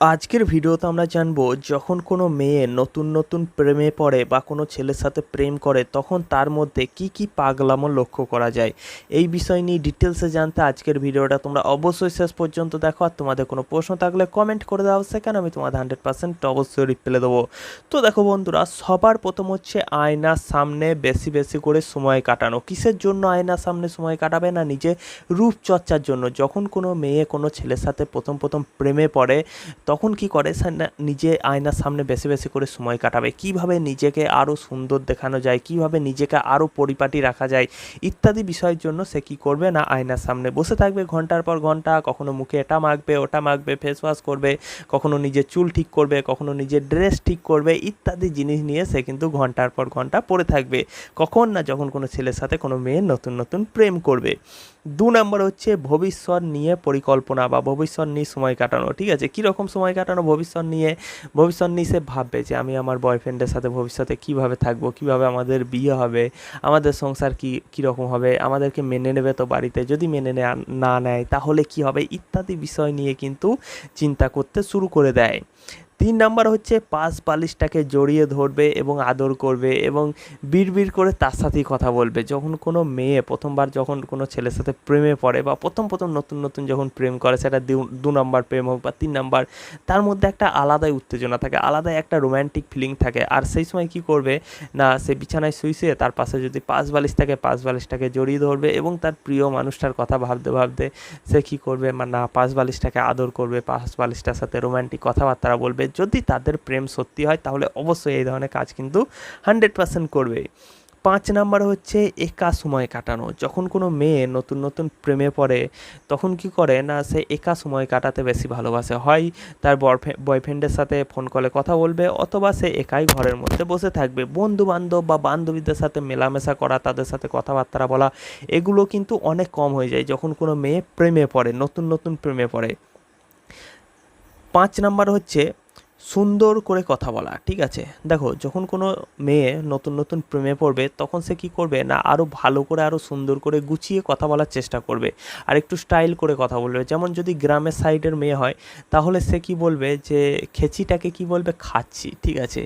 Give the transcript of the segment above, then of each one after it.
আজকের ভিডিওতে আমরা জানব, যখন কোনো মেয়ে নতুন নতুন প্রেমে পড়ে বা কোনো ছেলের সাথে প্রেম করে, তখন তার মধ্যে কি কি পাগলামো লক্ষ্য করা যায়? এই বিষয় নিয়ে ডিটেলসে জানতে আজকের ভিডিওটা তোমরা অবশ্যই শেষ পর্যন্ত দেখো। আর তোমাদের কোনো প্রশ্ন থাকলে কমেন্ট করে দেওয়া দাও, সেখানে আমি তোমাদের হান্ড্রেড পার্সেন্ট অবশ্যই রিপ্লাই দেবো। তো দেখো বন্ধুরা, সবার প্রথম হচ্ছে আয়নার সামনে বেশি বেশি করে সময় কাটানো। কিসের জন্য আয়নার সামনে সময় কাটাবে না? নিজে রূপচর্চার জন্য। যখন কোনো মেয়ে কোনো ছেলের সাথে প্রথম প্রথম প্রেমে পড়ে তখন কি করে? নিজে আয়নার সামনে বেশি বেশি করে সময় কাটাবে। কীভাবে নিজেকে আরও সুন্দর দেখানো যায়? কীভাবে নিজেকে আরও পরিপাটি রাখা যায়? ইত্যাদি বিষয়ের জন্য সে কি করবে না আয়নার সামনে? বসে থাকবে ঘণ্টার পর ঘণ্টা, কখনো মুখে এটা মাখবে, ওটা মাখবে ফেস ওয়াশ করবে, কখনো নিজের চুল ঠিক করবে, কখনো নিজের ড্রেস ঠিক করবে, ইত্যাদি জিনিস নিয়ে সে কিন্তু ঘণ্টার পর ঘণ্টা পড়ে থাকবে। কখন না যখন কোনো ছেলের সাথে কোনো মেয়ে নতুন নতুন প্রেম করবে। দু নম্বর হচ্ছে ভবিষ্যৎ নিয়ে পরিকল্পনা বা ভবিষ্যৎ নিয়ে সময় কাটানো, ঠিক আছে? কীরকম সময় কাটানো ভবিষ্যৎ নিয়ে? ভবিষ্যৎ নিয়ে সে ভাববে যে আমি আমার বয়ফ্রেন্ডের সাথে ভবিষ্যতে কীভাবে থাকব, কীভাবে আমাদের বিয়ে হবে, আমাদের সংসার কী, কীরকম হবে, আমাদেরকে মেনে নেবে তো বাড়িতে, যদি মেনে না নেয় তাহলে কি হবে, ইত্যাদি বিষয় নিয়ে কিন্তু চিন্তা করতে শুরু করে দেয়। তিন নাম্বার হচ্ছে পাশ বালিশটাকে জড়িয়ে ধরবে এবং আদর করবে এবং বিড়বিড় করে তার সাথেই কথা বলবে। যখন কোনো মেয়ে প্রথমবার যখন কোনো ছেলের সাথে প্রেমে পড়ে বা প্রথম প্রথম নতুন নতুন যখন প্রেম করে, সেটা দু- নম্বর প্রেম হোক বা তিন নাম্বার, তার মধ্যে একটা আলাদাই উত্তেজনা থাকে, আলাদাই একটা রোম্যান্টিক ফিলিং থাকে। আর সেই সময় কি করবে? না, সে বিছানায় শুয়ে তার পাশে যদি পাশ বালিশ থাকে পাশ বালিশটাকে জড়িয়ে ধরবে এবং তার প্রিয় মানুষটার কথা ভাবতে ভাবতে সে কী করবে? না পাশ বালিশটাকে আদর করবে পাশ বালিশটার সাথে রোম্যান্টিক কথাবার্তা বলবে। যদি তাদের প্রেম সত্যি হয়, তাহলে অবশ্যই এই ধরনের কাজ কিন্তু হান্ড্রেড পার্সেন্ট করবে। পাঁচ নাম্বার হচ্ছে একা সময় কাটানো। যখন কোনো মেয়ে নতুন নতুন প্রেমে পড়ে, তখন কি করে না, সে একা সময় কাটাতে বেশি ভালোবাসে। হয় তার বয়ফ্রেন্ডের সাথে ফোন কলে কথা বলবে, অথবা সে একাই ঘরের মধ্যে বসে থাকবে। বন্ধু বান্ধব বা বান্ধবীদের সাথে মেলামেশা করা, তাদের সাথে কথাবার্তা বলা, এগুলো কিন্তু অনেক কম হয়ে যায় যখন কোনো মেয়ে প্রেমে পড়ে, নতুন নতুন প্রেমে পড়ে। পাঁচ নাম্বার হচ্ছে সুন্দর করে কথা বলা, ঠিক আছে? দেখো, যখন কোনো মেয়ে নতুন নতুন প্রেমে পড়বে, তখন সে কি করবে? না আরও ভালো করে আরও সুন্দর করে গুছিয়ে কথা বলার চেষ্টা করবে, আর একটু স্টাইল করে কথা বলবে। যেমন যদি গ্রামের সাইডের মেয়ে হয়, তাহলে সে কি বলবে যে, খেচিটাকে কি বলবে? খাচ্ছি। ঠিক আছে?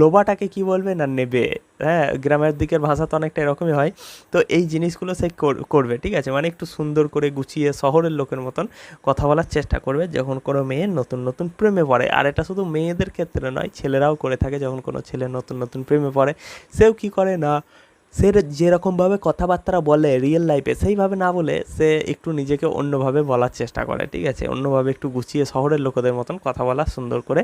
লোবাটাকে কি বলবে? না, নেবে। হ্যাঁ গ্রামের দিকের ভাষা তো অনেকটা এরকমই হয়। তো এই জিনিসগুলো সে কর- করবে, ঠিক আছে? মানে একটু সুন্দর করে গুছিয়ে শহরের লোকের মতন কথা বলার চেষ্টা করবে যখন কোনো মেয়ে নতুন নতুন প্রেমে পড়ে। আর এটা শুধু মেয়েদের ক্ষেত্রে নয়, ছেলেরাও করে থাকে যখন কোনো ছেলে নতুন নতুন প্রেমে পড়ে। সেও কি করে না? সে যেরকমভাবে কথাবার্তা বলে রিয়েল লাইফে সেইভাবে না বলে সে একটু নিজেকে অন্যভাবে বলার চেষ্টা করে, ঠিক আছে? অন্যভাবে একটু গুছিয়ে শহরের লোকেদের মতন কথা বলা সুন্দর করে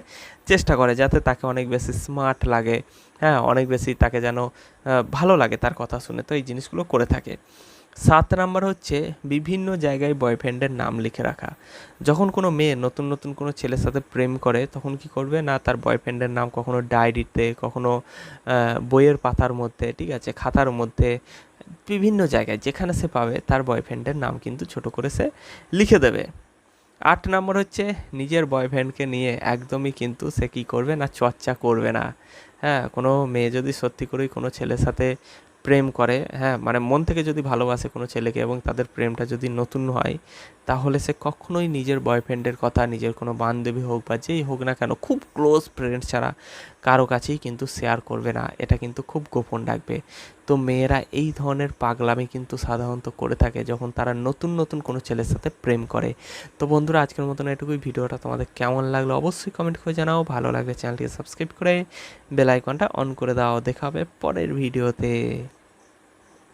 চেষ্টা করে, যাতে তাকে অনেক বেশি স্মার্ট লাগে হ্যাঁ? অনেক বেশি তাকে যেন ভালো লাগে তার কথা শুনে। তো এই জিনিসগুলো করে থাকে। সাত নাম্বার হচ্ছে বিভিন্ন জায়গায় বয়ফ্রেন্ডের নাম লিখে রাখা। যখন কোনো মেয়ে নতুন নতুন কোনো ছেলের সাথে প্রেম করে, তখন কি করবে? না, তার বয়ফ্রেন্ডের নাম কখনো ডায়েরিতে, কখনো বইয়ের পাতার মধ্যে, ঠিক আছে, খাতার মধ্যে, বিভিন্ন জায়গায়, যেখানে সে পাবে, তার বয়ফ্রেন্ডের নাম কিন্তু ছোট করে সে লিখে দেবে। আট নম্বর হচ্ছে নিজের বয়ফ্রেন্ডকে নিয়ে একদমই কিন্তু সে কী করবে না, চর্চা করবে না। হ্যাঁ কোনো মেয়ে যদি সত্যি করেই কোনো ছেলের সাথে প্রেম করে হ্যাঁ মানে মন থেকে যদি ভালোবাসে কোনো ছেলেকে এবং তাদের প্রেমটা যদি নতুন হয়, তাহলে সে কখনোই নিজের বয়ফ্রেন্ডের কথা, নিজের কোনো বান্ধবী হোক বা যেই হোক না কেন, খুব ক্লোজ ফ্রেন্ড ছাড়া কারও কাছেই কিন্তু শেয়ার করবে না। এটা কিন্তু খুব গোপন রাখবে। তো মেয়েরা এই ধরনের পাগলামি কিন্তু সাধারণত করে থাকে যখন তারা নতুন নতুন কোনো ছেলের সাথে প্রেম করে। তো বন্ধুরা, আজকের মতন এটুকুই। ভিডিওটা তোমাদের কেমন লাগল অবশ্যই কমেন্ট করে জানাও। ভালো লাগলে চ্যানেলটিকে সাবস্ক্রাইব করে বেলাইকনটা অন করে দাও। দেখা হবে পরের ভিডিওতে।